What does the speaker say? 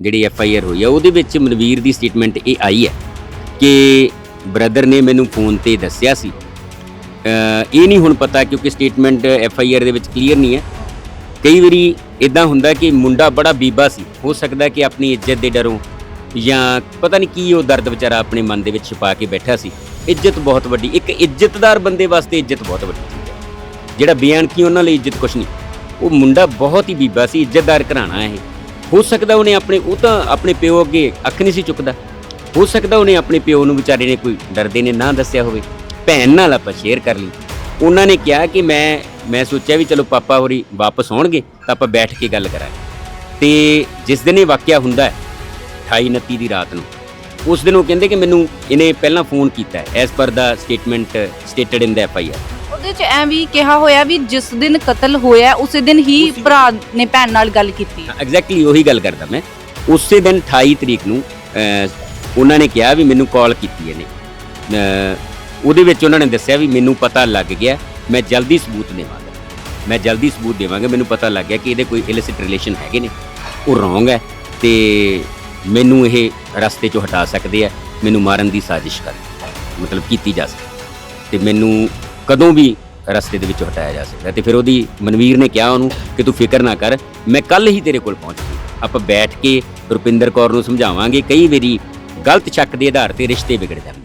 ਜਿਹੜੀ F I R ਹੋਈ ਆ, ਉਹਦੇ ਵਿੱਚ ਮਨਵੀਰ ਦੀ ਸਟੇਟਮੈਂਟ ਇਹ ਆਈ ਹੈ ਕਿ ਬ੍ਰਦਰ ਨੇ ਮੈਨੂੰ ਫੋਨ ਤੇ ਦੱਸਿਆ ਸੀ। ਇਹ ਨਹੀਂ ਹੁਣ ਪਤਾ ਕਿਉਂਕਿ ਸਟੇਟਮੈਂਟ ਐਫ ਆਈ ਆਰ ਦੇ ਵਿੱਚ ਕਲੀਅਰ ਨਹੀਂ ਹੈ। ਕਈ ਵਾਰੀ ਇਦਾਂ ਹੁੰਦਾ ਕਿ ਮੁੰਡਾ ਬੜਾ ਬੀਬਾ ਸੀ, ਹੋ ਸਕਦਾ ਕਿ ਆਪਣੀ ਇੱਜ਼ਤ ਦੇ ਡਰੋਂ ਜਾਂ ਪਤਾ ਨਹੀਂ ਕੀ ਉਹ ਦਰਦ ਵਿਚਾਰਾ ਆਪਣੇ ਮਨ ਦੇ ਵਿੱਚ ਛੁਪਾ ਕੇ ਬੈਠਾ ਸੀ। ਇੱਜ਼ਤ ਬਹੁਤ ਵੱਡੀ, ਇੱਕ ਇੱਜ਼ਤਦਾਰ ਬੰਦੇ ਵਾਸਤੇ ਇੱਜ਼ਤ ਬਹੁਤ ਵੱਡੀ ਚੀਜ਼ ਹੈ। ਜਿਹੜਾ ਬੇਅਣਖੀ ਉਹਨਾਂ ਲਈ ਇੱਜ਼ਤ ਕੁਛ ਨਹੀਂ, ਉਹ ਮੁੰਡਾ ਬਹੁਤ ਹੀ ਬੀਬਾ ਸੀ, ਇੱਜ਼ਤਦਾਰ ਘਰਾਣਾ ਇਹ। ਹੋ ਸਕਦਾ ਉਹਨੇ ਆਪਣੇ, ਉਹ ਤਾਂ ਆਪਣੇ ਪਿਓ ਅੱਗੇ ਅੱਖ ਨਹੀਂ ਸੀ ਚੁੱਕਦਾ। ਹੋ ਸਕਦਾ ਉਹਨੇ ਆਪਣੇ ਪਿਓ ਨੂੰ ਵਿਚਾਰੇ ਨੇ ਕੋਈ ਡਰਦੇ ਨੇ ਨਾ ਦੱਸਿਆ ਹੋਵੇ। ਭੈਣ ਨਾਲ ਆਪਾਂ ਸ਼ੇਅਰ ਕਰ ਲਈ। ਉਹਨਾਂ ਨੇ ਕਿਹਾ ਕਿ ਮੈਂ ਮੈਂ ਸੋਚਿਆ ਵੀ ਚਲੋ ਪਾਪਾ ਹੋਰੀ ਵਾਪਸ ਆਉਣਗੇ, ਤਾਂ ਆਪਾਂ ਬੈਠ ਕੇ ਗੱਲ ਕਰਾਂਗੇ। ਤੇ ਜਿਸ ਦਿਨ ਇਹ ਵਾਕਿਆ ਹੁੰਦਾ ਹੈ 28 29 ਦੀ ਰਾਤ ਨੂੰ, ਉਸ ਦਿਨ ਉਹ ਕਹਿੰਦੇ ਕਿ ਮੈਨੂੰ ਇਹਨੇ ਪਹਿਲਾਂ ਫੋਨ ਕੀਤਾ ਹੈ as per the statement stated in the F I R ਉਹਦੇ ਚ ਐ ਵੀ ਕਿਹਾ ਹੋਇਆ ਵੀ ਜਿਸ ਦਿਨ ਕਤਲ ਹੋਇਆ ਉਸੇ ਦਿਨ ਹੀ ਭਰਾ ਨੇ ਭੈਣ ਨਾਲ ਗੱਲ ਕੀਤੀ। ਐਗਜ਼ੈਕਟਲੀ ਉਹੀ ਗੱਲ ਕਰਦਾ ਮੈਂ। ਉਸੇ ਦਿਨ 28 ਤਰੀਕ ਨੂੰ ਅਹ, ਉਹਨਾਂ ਨੇ ਕਿਹਾ ਵੀ ਮੈਨੂੰ ਕਾਲ ਕੀਤੀ ਇਹਨੇ ਅਹ, ਉਹਦੇ ਵਿੱਚ ਉਹਨਾਂ ਨੇ ਦੱਸਿਆ ਵੀ ਮੈਨੂੰ ਪਤਾ ਲੱਗ ਗਿਆ ਮੈਂ ਜਲਦੀ ਸਬੂਤ ਦੇਵਾਂਗਾ। ਮੈਂ ਜਲਦੀ ਸਬੂਤ ਦੇਵਾਂਗਾ ਮੈਨੂੰ ਪਤਾ ਲੱਗ ਗਿਆ ਕਿ ਇਹਦੇ ਕੋਈ ਇਲਿਸਿਟ ਰਿਲੇਸ਼ਨ ਹੈਗੇ ਨੇ। ਉਹ ਰੋਂਗ ਹੈ ਤੇ ਮੈਨੂੰ ਇਹ ਰਸਤੇ ਚੋਂ ਹਟਾ ਸਕਦੇ ਆ ਮੈਨੂੰ ਮਾਰਨ ਦੀ ਸਾਜ਼ਿਸ਼ ਕਰ। ਮਤਲਬ ਕੀਤੀ ਜਾ ਸਕਦੀ। ਤੇ ਮੈਨੂੰ ਕਦੋਂ ਵੀ ਰਸਤੇ ਦੇ ਵਿੱਚੋਂ ਹਟਾਇਆ ਜਾ ਸਕਦਾ। ਤੇ ਫਿਰ ਉਹਦੀ ਮਨਵੀਰ ਨੇ ਕਿਹਾ ਉਹਨੂੰ ਕਿ ਤੂੰ ਫਿਕਰ ਨਾ ਕਰ, ਮੈਂ ਕੱਲ ਹੀ ਤੇਰੇ ਕੋਲ ਪਹੁੰਚ ਜੂ। ਆਪਾਂ ਬੈਠ ਕੇ ਰੁਪਿੰਦਰ ਕੌਰ ਨੂੰ ਸਮਝਾਵਾਂਗੇ, ਕਈ ਵਾਰੀ ਗਲਤ ਸ਼ੱਕ ਦੇ ਆਧਾਰ ਤੇ ਰਿਸ਼ਤੇ ਵਿਗੜ ਜਾਂਦੇ